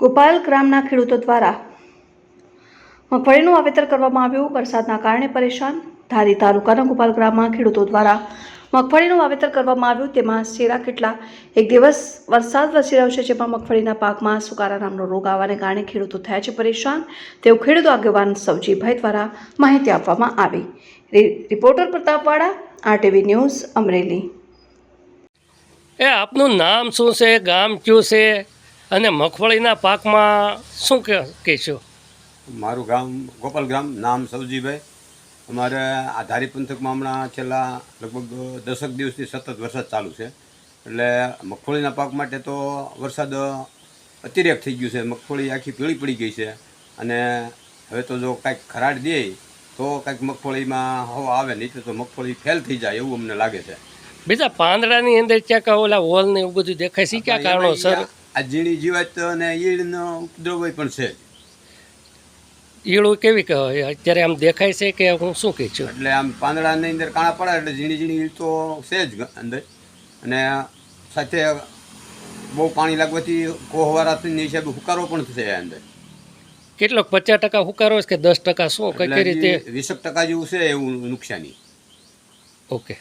ગોપાલ ગ્રામના ખેડૂતો દ્વારા મગફળીનું વાવેતર કરવામાં આવ્યું. વરસાદના કારણે પરેશાન ધારી તાલુકાના ગોપાલ ગ્રામમાં ખેડૂતો દ્વારા મગફળીનું વાવેતર કરવામાં આવ્યું. તેમાં શેરા કેટલા એક દિવસ વરસાદ વરસી રહ્યો છે, જેમાં મગફળીના પાકમાં સુકારા નામનો રોગ આવવાને કારણે ખેડૂતો થયા છે પરેશાન. તેઓ ખેડૂત આગેવાન સવજીભાઈ દ્વારા માહિતી આપવામાં આવી. રિપોર્ટર પ્રતાપવાળા આરટીવી ન્યૂઝ અમરેલી. એ આપનું નામ શું છે? ગામ કયું છે? અને મગફળીના પાકમાં શું કહેશો? મારું ગામ ગોપાલ ગ્રામ નામ સવજીભાઈ. અમારે આ ધારી પંથકમાં હમણાં છેલ્લા લગભગ દસક દિવસથી સતત વરસાદ ચાલુ છે. એટલે મગફળીના પાક માટે તો વરસાદ અતિરેક થઈ ગયું છે. મગફળી આખી પીળી પડી ગઈ છે. અને હવે તો જો કાંઈક ખરાડ દે તો કાંઈક મગફળીમાં હવા આવે નહીં તો મગફળી ફેલ થઈ જાય એવું અમને લાગે છે. બીજા પાંદડાની અંદર ક્યાંક ઓલા હોલ ને એવું બધું દેખાય છે? ક્યાં કારણોસર? આ ઝીણી જીવાત અને ઈડનો ઉપદ્રવ પણ છે. ઈળું કેવી અત્યારે આમ દેખાય છે કે હું શું કહી છું? એટલે આમ પાંદડાની અંદર કાણા પડે એટલે ઝીણી ઝીણી ઈળ તો છે જ અંદર. અને સાથે બહુ પાણી લાગવાથી કોહવારાથી હિસાબે હુકારો પણ થશે અંદર. કેટલોક પચાસ ટકા હુકારો છે કે દસ ટકા શું? કઈ રીતે? વીસક ટકા જેવું છે એવું નુકસાની. ઓકે.